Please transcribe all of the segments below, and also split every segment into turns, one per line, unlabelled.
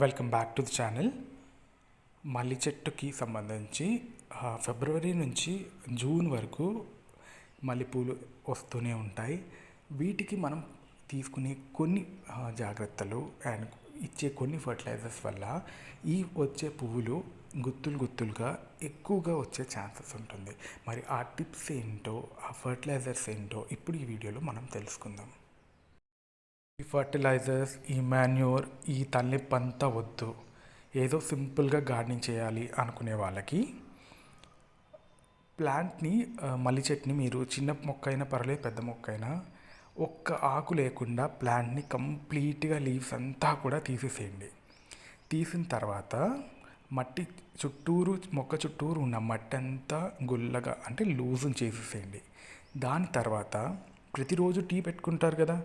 Welcome back to the channel మల్లి చెట్టుకి సంబంధించి ఫిబ్రవరి నుంచి జూన్ వరకు మల్లెపూలు వస్తూనే ఉంటాయి. వీటికి మనం తీసుకునే కొన్ని జాగ్రత్తలు అండ్ ఇచ్చే కొన్ని ఫర్టిలైజర్స్ వల్ల ఈ వచ్చే పువ్వులు గుత్తులు గుత్తులుగా ఎక్కువగా వచ్చే ఛాన్సెస్ ఉంటుంది. మరి ఆ టిప్స్ ఏంటో ఆ ఫర్టిలైజర్స్ ఏంటో ఇప్పుడు ఈ వీడియోలో మనం తెలుసుకుందాం. ఈ ఫర్టిలైజర్స్ ఈ మాన్యూర్ ఈ తల్లి అంతా వద్దు. ఏదో సింపుల్గా గార్డెనింగ్ చేయాలి అనుకునే వాళ్ళకి ప్లాంట్ని మల్లి చెట్ని మీరు చిన్న మొక్క అయినా పర్లేదు పెద్ద మొక్క అయినా ఒక్క ఆకు లేకుండా ప్లాంట్ని కంప్లీట్గా లీవ్స్ అంతా కూడా తీసేసేయండి. తీసిన తర్వాత మట్టి చుట్టూరు మొక్క చుట్టూరు ఉన్న మట్టి అంతా గుల్లగా అంటే లూజుని చేసేసేయండి. దాని తర్వాత ప్రతిరోజు టీ పెట్టుకుంటారు కదా?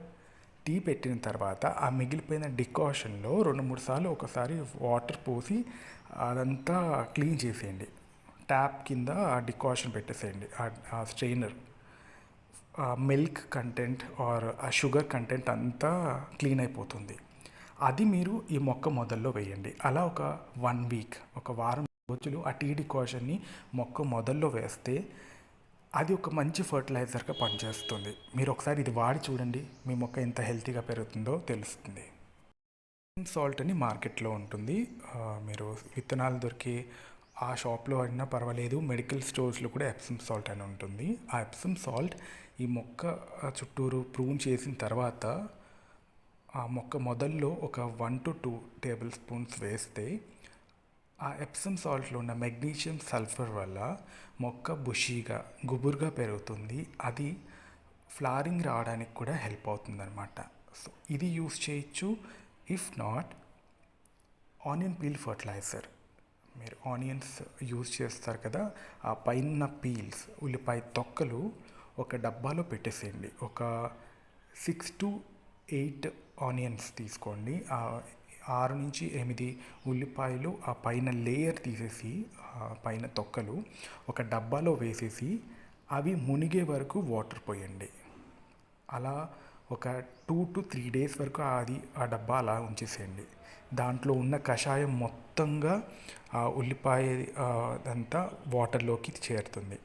టీ పెట్టిన తర్వాత ఆ మిగిలిపోయిన డికాషన్లో రెండు మూడు సార్లు ఒకసారి వాటర్ పోసి అదంతా క్లీన్ చేసేయండి. ట్యాప్ కింద ఆ డికాషన్ పెట్టేసేయండి. ఆ- ఆ స్ట్రెయినర్ మిల్క్ కంటెంట్ ఆర్ ఆ షుగర్ కంటెంట్ అంతా క్లీన్ అయిపోతుంది. అది మీరు ఈ మొక్క మొదల్లో వేయండి. అలా ఒక వన్ వీక్ ఒక వారం రోజులు ఆ టీ డికాషన్ని మొక్క మొదల్లో వేస్తే అది ఒక మంచి ఫర్టిలైజర్గా పనిచేస్తుంది. మీరు ఒకసారి ఇది వాడి చూడండి. మీ మొక్క ఎంత హెల్తీగా పెరుగుతుందో తెలుస్తుంది. సాల్ట్ అని మార్కెట్లో ఉంటుంది. మీరు విత్తనాలు దొరికి ఆ షాప్లో అయినా పర్వాలేదు. మెడికల్ స్టోర్స్లో కూడా ఎప్సమ్ సాల్ట్ అని ఉంటుంది. ఆ ఎప్సమ్ సాల్ట్ ఈ మొక్క చుట్టూరు ప్రూన్ చేసిన తర్వాత ఆ మొక్క మొదల్లో ఒక one to two tablespoons వేస్తే ఆ ఎప్సమ్ సాల్ట్లో ఉన్న మెగ్నీషియం సల్ఫర్ వల్ల మొక్క బుషీగా గుబురుగా పెరుగుతుంది. అది ఫ్లారింగ్ రావడానికి కూడా హెల్ప్ అవుతుంది అనమాట సో ఇది యూస్ చేయొచ్చు. If not onion peel fertiliser మీరు ఆనియన్స్ యూజ్ చేస్తారు కదా ఆ పైన పీల్స్ ఉల్లిపాయ తొక్కలు ఒక డబ్బాలో పెట్టేసేయండి. ఒక సిక్స్ టు ఎయిట్ ఆనియన్స్ తీసుకోండి. ఆరు నుంచి ఎనిమిది ఉల్లిపాయలు ఆ పైన లేయర్ తీసేసి ఆ పైన తొక్కలు ఒక డబ్బాలో వేసేసి అవి మునిగే వరకు వాటర్ పోయండి. అలా ఒక టూ టు త్రీ డేస్ వరకు అది ఆ డబ్బా అలా ఉంచేసేయండి. దాంట్లో ఉన్న కషాయం మొత్తంగా ఆ ఉల్లిపాయ అంతా వాటర్లోకి చేరుతుంది.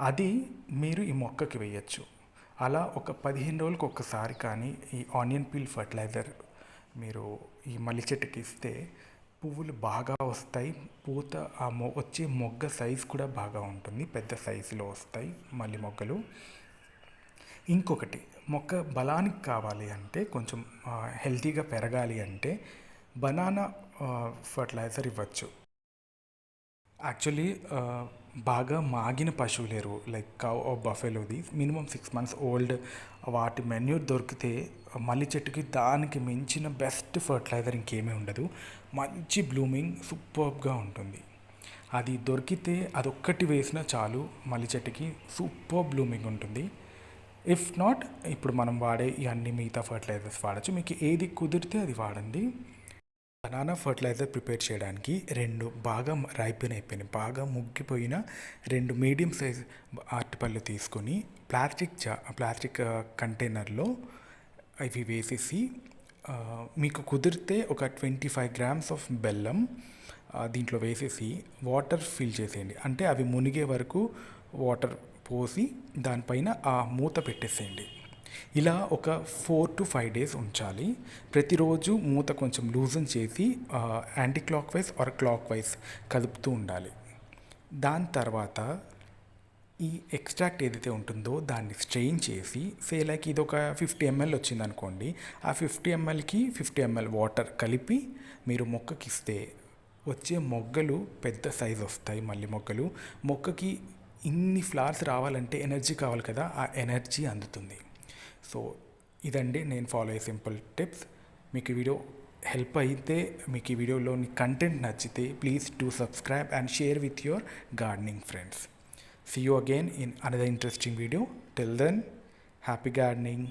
అది మీరు ఈ మొక్కకి వేయచ్చు. అలా ఒక పదిహేను రోజులకు ఒక్కసారి కానీ ఈ ఆనియన్ పీల్ ఫర్టిలైజర్ మీరు ఈ మల్లి చెట్టుకి ఇస్తే పువ్వులు బాగా వస్తాయి. పూత ఆ మొ వచ్చే మొగ్గ సైజ్ కూడా బాగా ఉంటుంది. పెద్ద సైజులో వస్తాయి మల్లి మొగ్గలు. ఇంకొకటి మొక్క బలానికి కావాలి అంటే కొంచెం హెల్తీగా పెరగాలి అంటే బనానా ఫర్టిలైజర్ ఇవ్వచ్చు. యాక్చువల్లీ బాగా మాగిన పశువుల ఎరువు లైక్ కౌ బఫెలోది. మినిమం సిక్స్ మంత్స్ ఓల్డ్ వాటి మెన్యూర్ దొరికితే మల్లి చెట్టుకి దానికి మించిన బెస్ట్ ఫర్టిలైజర్ ఇంకేమీ ఉండదు. మంచి బ్లూమింగ్ సూపర్గా ఉంటుంది. అది దొరికితే అదొక్కటి వేసినా చాలు మల్లి చెట్టుకి సూపర్ బ్లూమింగ్ ఉంటుంది. ఇఫ్ నాట్ ఇప్పుడు మనం వాడే ఈ అన్ని మిగతా ఫర్టిలైజర్స్ వాడచ్చు. మీకు ఏది కుదిరితే అది వాడండి. బనానా ఫర్టిలైజర్ ప్రిపేర్ చేయడానికి రెండు బాగా రైపెన్ అయిపోయినాయి బాగా ముగ్గిపోయిన రెండు మీడియం సైజ్ అరటిపళ్ళు తీసుకొని ప్లాస్టిక్ జా ప్లాస్టిక్ కంటైనర్లో ఇవి వేసేసి మీకు కుదిరితే ఒక ట్వంటీ ఫైవ్ గ్రామ్స్ ఆఫ్ బెల్లం దీంట్లో వేసేసి వాటర్ ఫిల్ చేసేయండి. అంటే అవి మునిగే వరకు వాటర్ పోసి దానిపైన ఆ మూత పెట్టేసేయండి. ఇలా ఒక ఫోర్ టు ఫైవ్ డేస్ ఉంచాలి. ప్రతిరోజు మూత కొంచెం లూజన్ చేసి anticlockwise or clockwise కలుపుతూ ఉండాలి. దాని తర్వాత ఈ ఎక్స్ట్రాక్ట్ ఏదైతే ఉంటుందో దాన్ని స్ట్రెయిన్ చేసి సే లైక్ ఇది ఒక ఫిఫ్టీ ఎంఎల్ వచ్చింది అనుకోండి ఆ ఫిఫ్టీ ఎంఎల్కి ఫిఫ్టీ ఎంఎల్ వాటర్ కలిపి మీరు మొక్కకి ఇస్తే వచ్చే మొగ్గలు పెద్ద సైజ్ వస్తాయి మళ్ళీ మొగ్గలు. మొక్కకి ఇన్ని ఫ్లవర్స్ రావాలంటే ఎనర్జీ కావాలి కదా ఆ ఎనర్జీ అందుతుంది. సో ఇదండి నేను ఫాలో అయ్యే సింపుల్ టిప్స్ మీకు ఈ వీడియో హెల్ప్ అయితే మీకు ఈ వీడియోలోని కంటెంట్ నచ్చితే please to subscribe and share with your gardening friends see you again in another interesting video till then happy gardening